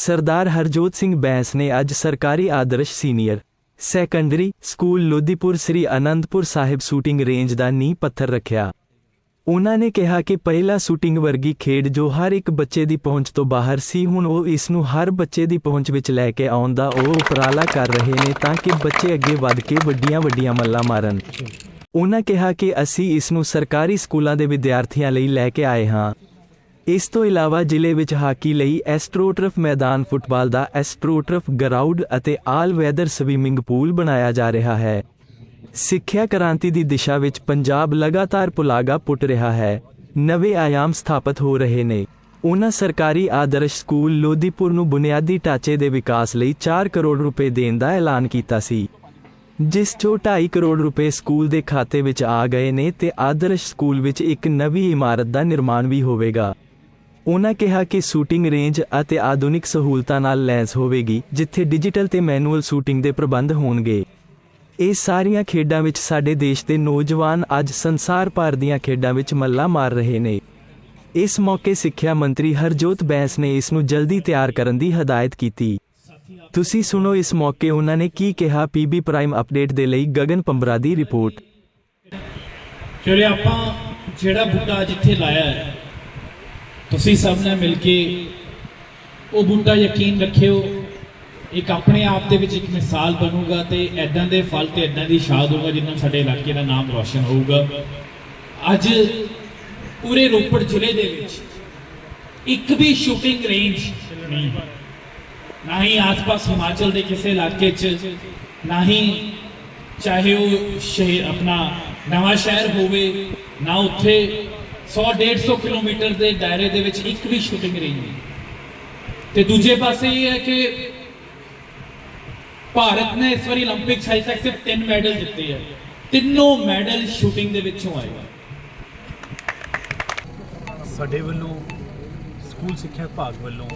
ਸਰਦਾਰ ਹਰਜੋਤ ਸਿੰਘ ਬੈਂਸ ਨੇ ਅੱਜ ਸਰਕਾਰੀ Adarsh senior secondary school Lodhipur Sri Anandpur Sahib shooting range ਦਾ ਨੀਂਹ ਪੱਥਰ ਰੱਖਿਆ। ਉਹਨਾਂ ਨੇ ਕਿਹਾ ਕਿ ਪਹਿਲਾ ਸ਼ੂਟਿੰਗ ਵਰਗੀ ਖੇਡ ਜੋ ਹਰ ਇੱਕ ਬੱਚੇ ਦੀ ਪਹੁੰਚ ਤੋਂ ਬਾਹਰ ਸੀ ਹੁਣ ਉਹ ਇਸ ਨੂੰ ਹਰ ਬੱਚੇ ਦੀ ਪਹੁੰਚ ਵਿੱਚ ਲੈ ਕੇ ਆਉਣ ਦਾ ਉਹ ਉਪਰਾਲਾ ਕਰ ਰਹੇ ਨੇ ਤਾਂ ਕਿ ਬੱਚੇ ਅੱਗੇ ਵੱਧ ਕੇ ਵੱਡੀਆਂ ਵੱਡੀਆਂ ਮੱਲਾਂ ਮਾਰਨ। ਉਹਨਾਂ ਕਿਹਾ ਕਿ ਅਸੀਂ ਇਸ ਨੂੰ ਸਰਕਾਰੀ ਸਕੂਲਾਂ ਦੇ ਵਿਦਿਆਰਥੀਆਂ ਲਈ ਲੈ ਕੇ ਆਏ ਹਾਂ। ਇਸ ਤੋਂ ਇਲਾਵਾ ਜ਼ਿਲ੍ਹੇ ਵਿੱਚ ਹਾਕੀ ਲਈ ਐਸਟ੍ਰੋਟਰਫ ਮੈਦਾਨ ਫੁੱਟਬਾਲ ਦਾ ਐਸਟ੍ਰੋਟਰਫ ਗਰਾਊਂਡ ਅਤੇ ਆਲ ਵੈਦਰ ਸਵੀਮਿੰਗ ਪੂਲ ਬਣਾਇਆ ਜਾ ਰਿਹਾ ਹੈ। ਸਿੱਖਿਆ ਕ੍ਰਾਂਤੀ ਦੀ ਦਿਸ਼ਾ ਵਿੱਚ ਪੰਜਾਬ ਲਗਾਤਾਰ ਪੁਲਾਗਾ ਪੁੱਟ ਰਿਹਾ ਹੈ। ਨਵੇਂ ਆਯਾਮ ਸਥਾਪਿਤ ਹੋ ਰਹੇ ਨੇ। ਉਹਨਾਂ ਸਰਕਾਰੀ ਆਦਰਸ਼ ਸਕੂਲ ਲੋਧੀਪੁਰ ਨੂੰ ਬੁਨਿਆਦੀ ਢਾਂਚੇ ਦੇ ਵਿਕਾਸ ਲਈ 4 ਕਰੋੜ ਰੁਪਏ ਦੇਣ ਦਾ ਐਲਾਨ ਕੀਤਾ ਸੀ। ਜਿਸ ਚੋਂ 2.5 ਕਰੋੜ ਰੁਪਏ ਸਕੂਲ ਦੇ ਖਾਤੇ ਵਿੱਚ ਆ ਗਏ ਨੇ ਤੇ ਆਦਰਸ਼ ਸਕੂਲ ਵਿੱਚ ਇੱਕ ਨਵੀਂ ਇਮਾਰਤ ਦਾ ਨਿਰਮਾਣ ਵੀ ਹੋਵੇਗਾ। ਉਹਨਾਂ ਕਿਹਾ ਕਿ ਸ਼ੂਟਿੰਗ ਰੇਂਜ ਅਤੇ ਆਧੁਨਿਕ ਸਹੂਲਤਾਂ ਨਾਲ ਲੈਸ ਹੋਵੇਗੀ, ਜਿੱਥੇ ਡਿਜੀਟਲ ਤੇ ਮੈਨੂਅਲ ਸ਼ੂਟਿੰਗ ਦੇ ਪ੍ਰਬੰਧ ਹੋਣਗੇ। ਇਹ ਸਾਰੀਆਂ ਖੇਡਾਂ ਵਿੱਚ ਸਾਡੇ ਦੇਸ਼ ਦੇ ਨੌਜਵਾਨ ਅੱਜ ਸੰਸਾਰ ਭਰ ਦੀਆਂ ਖੇਡਾਂ ਵਿੱਚ ਮੱਲਾ ਮਾਰ ਰਹੇ ਨੇ। ਇਸ ਮੌਕੇ ਸਿੱਖਿਆ ਮੰਤਰੀ ਹਰਜੋਤ ਬੈਂਸ ਨੇ ਇਸ ਨੂੰ ਜਲਦੀ ਤਿਆਰ ਕਰਨ ਦੀ ਹਦਾਇਤ ਕੀਤੀ। ਤੁਸੀਂ ਸੁਣੋ ਇਸ ਮੌਕੇ ਉਹਨਾਂ ਨੇ ਕੀ ਕਿਹਾ ਪੀਬੀ ਪ੍ਰਾਈਮ ਅਪਡੇਟ ਦੇ ਲਈ ਗਗਨ ਪੰਬਰਾ ਦੀ ਰਿਪੋਰਟ। ਚਲੇ ਆਪਾਂ ਜਿਹੜਾ ਬੂਟਾ ਜਿੱਥੇ ਲਾਇਆ ਹੈ ਤੁਸੀਂ ਸਭ ਨੇ ਮਿਲ ਕੇ ਉਹ ਬੂਟਾ ਯਕੀਨ ਰੱਖਿਓ, ਇੱਕ ਆਪਣੇ ਆਪ ਦੇ ਵਿੱਚ ਇੱਕ ਮਿਸਾਲ ਬਣੂਗਾ ਤੇ ਐਦਾਂ ਦੇ ਫਲ ਤੇ ਐਦਾਂ ਦੀ ਸ਼ਾਦ ਹੋਊਗਾ ਜਿੰਨਾਂ ਸਾਡੇ ਇਲਾਕੇ ਦਾ ਨਾਮ ਰੋਸ਼ਨ ਹੋਊਗਾ। ਅੱਜ ਪੂਰੇ ਰੋਪੜ ਜ਼ਿਲ੍ਹੇ ਦੇ ਵਿੱਚ ਇੱਕ ਵੀ ਸ਼ੂਟਿੰਗ ਰੇਂਜ ਨਹੀਂ ਨਾ ਹੀ ਆਸ-ਪਾਸ ਹਿਮਾਚਲ ਦੇ ਕਿਸੇ ਇਲਾਕੇ 'ਚ, ਨਾ ਹੀ ਚਾਹੇ ਉਹ ਸ਼ਹਿਰ ਆਪਣਾ ਨਵਾਂ ਸ਼ਹਿਰ ਹੋਵੇ, ਨਾ ਉੱਥੇ 100 150 ਕਿਲੋਮੀਟਰ ਦੇ ਦਾਇਰੇ ਦੇ ਵਿੱਚ ਇੱਕ ਵੀ ਸ਼ੂਟਿੰਗ ਰੇਂਜ ਨਹੀਂ ਤੇ ਦੂਜੇ ਪਾਸੇ ਇਹ ਹੈ ਕਿ ਭਾਰਤ ਨੇ ਇਸ ਵਾਰੀ 올림픽 ਹਜੇ ਤੱਕ ਸਿਰਫ ਤਿੰਨ ਮੈਡਲ ਜਿੱਤੇ ਆ ਤਿੰਨੋਂ ਮੈਡਲ ਸ਼ੂਟਿੰਗ ਦੇ ਵਿੱਚੋਂ ਆਏ ਆ ਸਾਡੇ ਵੱਲੋਂ ਸਕੂਲ ਸਿੱਖਿਆ ਵਿਭਾਗ ਵੱਲੋਂ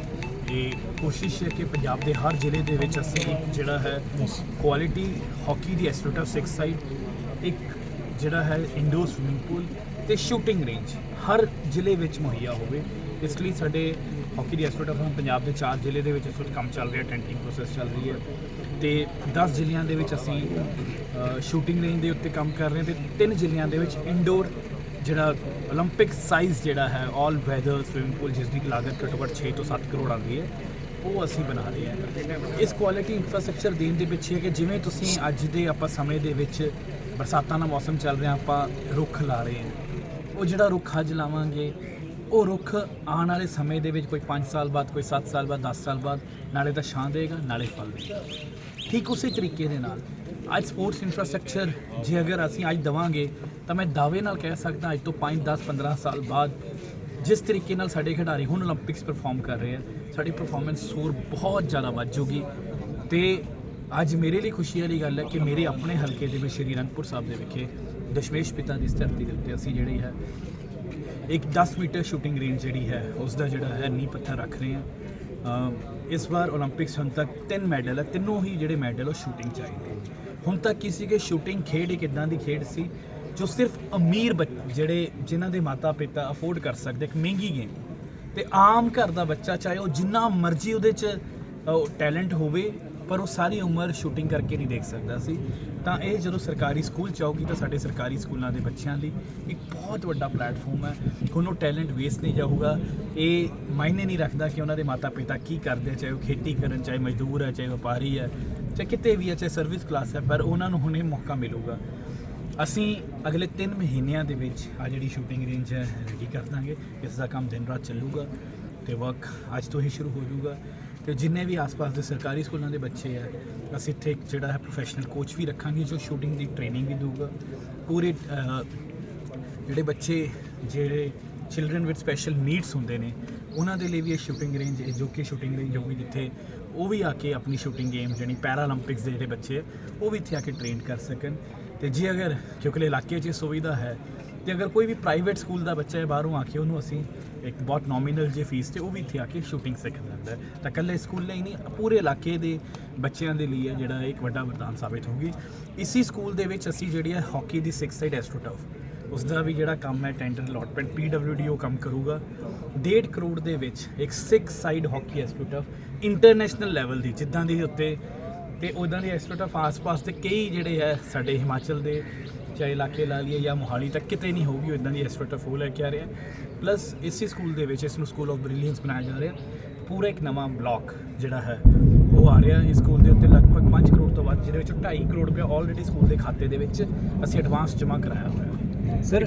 ਇਹ ਕੋਸ਼ਿਸ਼ ਹੈ ਕਿ ਪੰਜਾਬ ਦੇ ਹਰ ਜ਼ਿਲ੍ਹੇ ਦੇ ਵਿੱਚ ਅਸੀਂ ਇੱਕ ਜਿਹੜਾ ਹੈ ਕੁਆਲਿਟੀ ਹਾਕੀ ਦੀ ਐਸਟ੍ਰੋਟਫ ਸਿਕਸ ਸਾਈਡ ਇੱਕ ਜਿਹੜਾ ਹੈ ਇੰਡੋਰ ਸਵਿਮਿੰਗ ਪੂਲ ਤੇ ਸ਼ੂਟਿੰਗ ਰੇਂਜ ਹਰ ਜ਼ਿਲ੍ਹੇ ਵਿੱਚ ਮੁਹੱਈਆ ਹੋਵੇ ਇਸ ਲਈ ਸਾਡੇ ਹਾਕੀ ਦੀ ਐਸਟ੍ਰੋਟਫ ਹੁਣ ਪੰਜਾਬ ਦੇ ਚਾਰ ਜ਼ਿਲ੍ਹੇ ਦੇ ਵਿੱਚ ਇਸ ਵਕਤ ਕੰਮ ਚੱਲ ਰਿਹਾ ਟੈਂਟਿੰਗ ਪ੍ਰੋਸੈਸ ਚੱਲ ਰਹੀ ਹੈ ਤੇ 10 ਜ਼ਿਲ੍ਹਿਆਂ ਦੇ ਵਿੱਚ ਅਸੀਂ ਸ਼ੂਟਿੰਗ ਰੇਂਜ ਦੇ ਉੱਤੇ ਕੰਮ ਕਰ ਰਹੇ ਹਾਂ ਤੇ ਤਿੰਨ ਜ਼ਿਲ੍ਹਿਆਂ ਦੇ ਵਿੱਚ ਇੰਡੋਰ ਜਿਹੜਾ 올림픽 ਸਾਈਜ਼ ਜਿਹੜਾ ਹੈ 올 ਵੈਦਰ ਸਵਿਮਿੰਗ ਪੂਲ ਜਿਸ ਦੀ ਕੀ ਲਾਗਤ ਘੱਟੋ ਘੱਟ 6 ਤੋਂ 7 ਕਰੋੜ ਆਉਂਦੀ ਹੈ ਉਹ ਅਸੀਂ ਬਣਾ ਰਹੇ ਹਾਂ ਇਸ ਕੁਆਲਿਟੀ ਇਨਫਰਾਸਟ੍ਰਕਚਰ ਦੇਣ ਦੇ ਪਿੱਛੇ ਕਿ ਜਿਵੇਂ ਤੁਸੀਂ ਅੱਜ ਦੇ ਆਪਾਂ ਸਮੇਂ ਦੇ ਵਿੱਚ ਬਰਸਾਤਾਂ ਦਾ ਮੌਸਮ ਚੱਲ ਰਿਹਾ ਆਪਾਂ ਰੁੱਖ ਲਾ ਰਹੇ ਹਾਂ ਉਹ ਜਿਹੜਾ ਰੁੱਖ ਅੱਜ ਲਾਵਾਂਗੇ, ਉਹ ਰੁੱਖ ਆਉਣ ਵਾਲੇ ਸਮੇਂ ਦੇ ਵਿੱਚ ਕੋਈ 5 ਸਾਲ ਬਾਅਦ, ਕੋਈ 7 ਸਾਲ ਬਾਅਦ 10 ਸਾਲ ਬਾਅਦ, ਨਾਲੇ ਤਾਂ ਛਾਂ ਦੇਗਾ, ਨਾਲੇ ਫਲ ਦੇਗਾ। ਠੀਕ ਉਸੇ ਤਰੀਕੇ ਦੇ ਨਾਲ ਅੱਜ ਸਪੋਰਟਸ ਇਨਫਰਾਸਟ੍ਰਕਚਰ ਜੇ ਅਗਰ ਅਸੀਂ ਅੱਜ ਦਵਾਂਗੇ, ਤਾਂ ਮੈਂ ਦਾਅਵੇ ਨਾਲ ਕਹਿ ਸਕਦਾ ਅੱਜ ਤੋਂ 5 10 15 ਸਾਲ ਬਾਅਦ ਜਿਸ ਤਰੀਕੇ ਨਾਲ ਸਾਡੇ ਖਿਡਾਰੀ ਹੁਣ 올림픽ਸ ਪਰਫਾਰਮ ਕਰ ਰਹੇ ਆ, ਸਾਡੀ ਪਰਫਾਰਮੈਂਸ ਹੋਰ ਬਹੁਤ ਜ਼ਿਆਦਾ ਵੱਧ ਜੂਗੀ ਤੇ ਅੱਜ ਮੇਰੇ ਲਈ ਖੁਸ਼ੀ ਵਾਲੀ ਗੱਲ ਹੈ ਕਿ ਮੇਰੇ ਆਪਣੇ ਹਲਕੇ ਦੇ ਵਿੱਚ ਸ਼੍ਰੀ ਅਨੰਦਪੁਰ ਸਾਹਿਬ ਦੇ ਵਿਖੇ ਦਸ਼ਮੇਸ਼ ਪਿਤਾ ਦੀ ਧਰਤੀ ਦੇ ਉੱਤੇ ਅਸੀਂ ਜਿਹੜੀ ਹੈ, ਇੱਕ 10 ਮੀਟਰ ਸ਼ੂਟਿੰਗ ਰੇਂਜ ਜਿਹੜੀ ਹੈ ਉਸ ਦਾ ਜਿਹੜਾ ਹੈ ਨੀ ਪੱਥਰ ਰੱਖ ਰਹੇ ਹਾਂ। ਇਸ ਵਾਰ 올림픽ਸ ਹੁਣ ਤੱਕ ਤਿੰਨ ਮੈਡਲ ਹੈ, ਤਿੰਨੋਂ ਹੀ ਜਿਹੜੇ ਮੈਡਲ ਉਹ ਸ਼ੂਟਿੰਗ 'ਚ ਚਾਹੀਦੇ ਹੁਣ ਤੱਕ ਕਿਸੇ ਕੇ ਸ਼ੂਟਿੰਗ ਖੇਡ ਇੱਕ ਇਦਾਂ ਦੀ ਖੇਡ ਸੀ ਜੋ ਸਿਰਫ ਅਮੀਰ ਜਿਹੜੇ ਜਿਨ੍ਹਾਂ ਦੇ ਮਾਤਾ ਪਿਤਾ ਅਫੋਰਡ ਕਰ ਸਕਦੇ, ਇੱਕ ਮਹਿੰਗੀ ਗੇਮ ਤੇ ਆਮ ਘਰ ਦਾ ਬੱਚਾ ਚਾਹੇ ਉਹ ਜਿੰਨਾ ਮਰਜ਼ੀ ਉਹਦੇ 'ਚ ਟੈਲੈਂਟ ਹੋਵੇ ਪਰ ਉਹ ਸਾਰੀ ਉਮਰ ਸ਼ੂਟਿੰਗ ਕਰਕੇ ਨਹੀਂ ਦੇਖ ਸਕਦਾ ਸੀ। ਤਾਂ ਇਹ ਜਦੋਂ ਸਰਕਾਰੀ ਸਕੂਲ ਚ ਆਊਗੀ ਤਾਂ ਸਾਡੇ ਸਰਕਾਰੀ ਸਕੂਲਾਂ ਦੇ ਬੱਚਿਆਂ ਲਈ ਇੱਕ ਬਹੁਤ ਵੱਡਾ ਪਲੇਟਫਾਰਮ ਹੈ। ਹੁਣ ਉਹ ਟੈਲੈਂਟ ਵੇਸਟ ਨਹੀਂ ਜਾਊਗਾ। ਇਹ ਮਾਇਨੇ ਨਹੀਂ ਰੱਖਦਾ ਕਿ ਉਹਨਾਂ ਦੇ ਮਾਤਾ ਪਿਤਾ ਕੀ ਕਰਦੇ ਚਾਹੇ ਉਹ ਖੇਤੀ ਕਰਨ, ਚਾਹੇ ਮਜ਼ਦੂਰ ਹੈ ਚਾਹੇ ਵਪਾਰੀ ਹੈ ਚਾਹੇ ਕਿਤੇ ਵੀ ਹੈ ਚਾਹੇ ਸਰਵਿਸ ਕਲਾਸ ਹੈ ਪਰ ਉਹਨਾਂ ਨੂੰ ਹੁਣ ਇਹ ਮੌਕਾ ਮਿਲੂਗਾ। ਅਸੀਂ ਅਗਲੇ 3 ਮਹੀਨਿਆਂ ਦੇ ਵਿੱਚ ਆ ਜਿਹੜੀ ਸ਼ੂਟਿੰਗ ਰੇਂਜ ਹੈ ਰੈਡੀ ਕਰ ਦਾਂਗੇ। ਇਸ ਦਾ ਕੰਮ ਦਿਨ ਰਾਤ ਚੱਲੂਗਾ ਤੇ ਵਰਕ ਅੱਜ ਤੋਂ ਹੀ ਸ਼ੁਰੂ ਹੋ ਜਾਊਗਾ। ਤੇ ਜਿੰਨੇ ਵੀ ਆਸ-ਪਾਸ ਦੇ ਸਰਕਾਰੀ ਸਕੂਲਾਂ ਦੇ ਬੱਚੇ ਆ, ਅਸੀਂ ਇੱਥੇ ਇੱਕ ਜਿਹੜਾ ਹੈ ਪ੍ਰੋਫੈਸ਼ਨਲ ਕੋਚ ਵੀ ਰੱਖਾਂਗੇ ਜੋ ਸ਼ੂਟਿੰਗ ਦੀ ਟ੍ਰੇਨਿੰਗ ਵੀ ਦਊਗਾ। ਪੂਰੇ ਜਿਹੜੇ ਬੱਚੇ, ਜਿਹੜੇ ਚਿਲड्रन ਵਿਦ ਸਪੈਸ਼ਲ ਨੀਡਸ ਹੁੰਦੇ ਨੇ, ਉਹਨਾਂ ਦੇ ਲਈ ਵੀ ਇਹ ਸ਼ੂਟਿੰਗ ਰੇਂਜ ਹੈ ਜੋ ਕਿ ਸ਼ੂਟਿੰਗ ਰੇਂਜ ਹੋਊਗੀ ਜਿੱਥੇ ਉਹ ਵੀ ਆ ਕੇ ਆਪਣੀ ਸ਼ੂਟਿੰਗ ਗੇਮ ਜਿਹੜੀ ਪੈਰਾਲੰਪਿਕਸ ਦੇ ਜਿਹੜੇ ਬੱਚੇ ਉਹ ਵੀ ਇੱਥੇ ਆ ਕੇ ਟ੍ਰੇਨ ਕਰ ਸਕਣ। ਤੇ ਜੇ ਅਗਰ, ਕਿਉਂਕਿ ਇਲਾਕੇ 'ਚ ਸੁਵਿਧਾ ਹੈ, ਤੇ ਅਗਰ ਕੋਈ ਵੀ ਪ੍ਰਾਈਵੇਟ ਸਕੂਲ ਦਾ ਬੱਚਾ ਹੈ ਬਾਹਰੋਂ ਆ ਕੇ ਉਹਨੂੰ ਅਸੀਂ ਇੱਕ ਬਹੁਤ ਨੋਮੀਨਲ ਜੇ ਫੀਸ ਤੇ ਉਹ ਵੀ ਇੱਥੇ ਆ ਕੇ ਸ਼ੂਟਿੰਗ ਸਿੱਖ ਲੈਂਦਾ ਤਾਂ ਇਕੱਲੇ ਸਕੂਲ ਲਈ ਨਹੀਂ, ਪੂਰੇ ਇਲਾਕੇ ਦੇ ਬੱਚਿਆਂ ਦੇ ਲਈ ਹੈ ਜਿਹੜਾ ਇੱਕ ਵੱਡਾ ਵਰਦਾਨ ਸਾਬਿਤ ਹੋਊਗੀ। ਇਸੀ ਸਕੂਲ ਦੇ ਵਿੱਚ ਅਸੀਂ ਜਿਹੜੀ ਹੈ ਹਾਕੀ ਦੀ 6 ਸਾਈਡ ਐਸਟ੍ਰੋਟਫ ਉਸ ਦਾ ਵੀ ਜਿਹੜਾ ਕੰਮ ਹੈ ਟੈਂਡਰ ਅਲਾਟਮੈਂਟ ਪੀਡਬਲਯੂਡੀ ਉਹ ਕੰਮ ਕਰੂਗਾ। 1.5 ਕਰੋੜ ਦੇ ਵਿੱਚ ਇੱਕ 6 side hockey astroturf international level ਦੀ, ਜਿੱਦਾਂ ਦੇ ਉੱਤੇ ਤੇ ਉਦਾਂ ਦੀ ਐਸਟ੍ਰੋਟਫ ਆਸ-ਪਾਸ ਦੇ ਕਈ ਜਿਹੜੇ ਹੈ ਸਾਡੇ ਹਿਮਾਚਲ ਦੇ ਚਾਹੇ ਇਲਾਕੇ ਲਾ ਲਈਏ ਜਾਂ ਮੋਹਾਲੀ ਤੱਕ ਕਿਤੇ ਨਹੀਂ ਹੋਊਗੀ ਇਦਾਂ ਦੀ ਐਸਟ੍ਰੋਟਫ ਉਹ ਲੈ ਕੇ ਆ ਰਹੇ ਪਲੱਸ ਇਸੇ ਸਕੂਲ ਦੇ ਵਿੱਚ ਇਸ ਨੂੰ ਸਕੂਲ ਆਫ ਬ੍ਰਿਲੀਅੰਸ ਬਣਾਇਆ ਜਾ ਰਿਹਾ। ਪੂਰਾ ਇੱਕ ਨਵਾਂ ਬਲਾਕ ਜਿਹੜਾ ਹੈ ਉਹ ਆ ਰਿਹਾ। ਇਸ ਸਕੂਲ ਦੇ ਉੱਤੇ ਲਗਭਗ 5 ਕਰੋੜ ਤੋਂ ਵੱਧ ਜਿਹਦੇ ਵਿੱਚ 2.5 ਕਰੋੜ ਰੁਪਏ ਆਲਰੇਡੀ ਸਕੂਲ ਦੇ ਖਾਤੇ ਦੇ ਵਿੱਚ ਅਸੀਂ ਐਡਵਾਂਸ ਜਮ੍ਹਾਂ ਕਰਾਇਆ ਹੋਇਆ। ਹੈ ਸਰ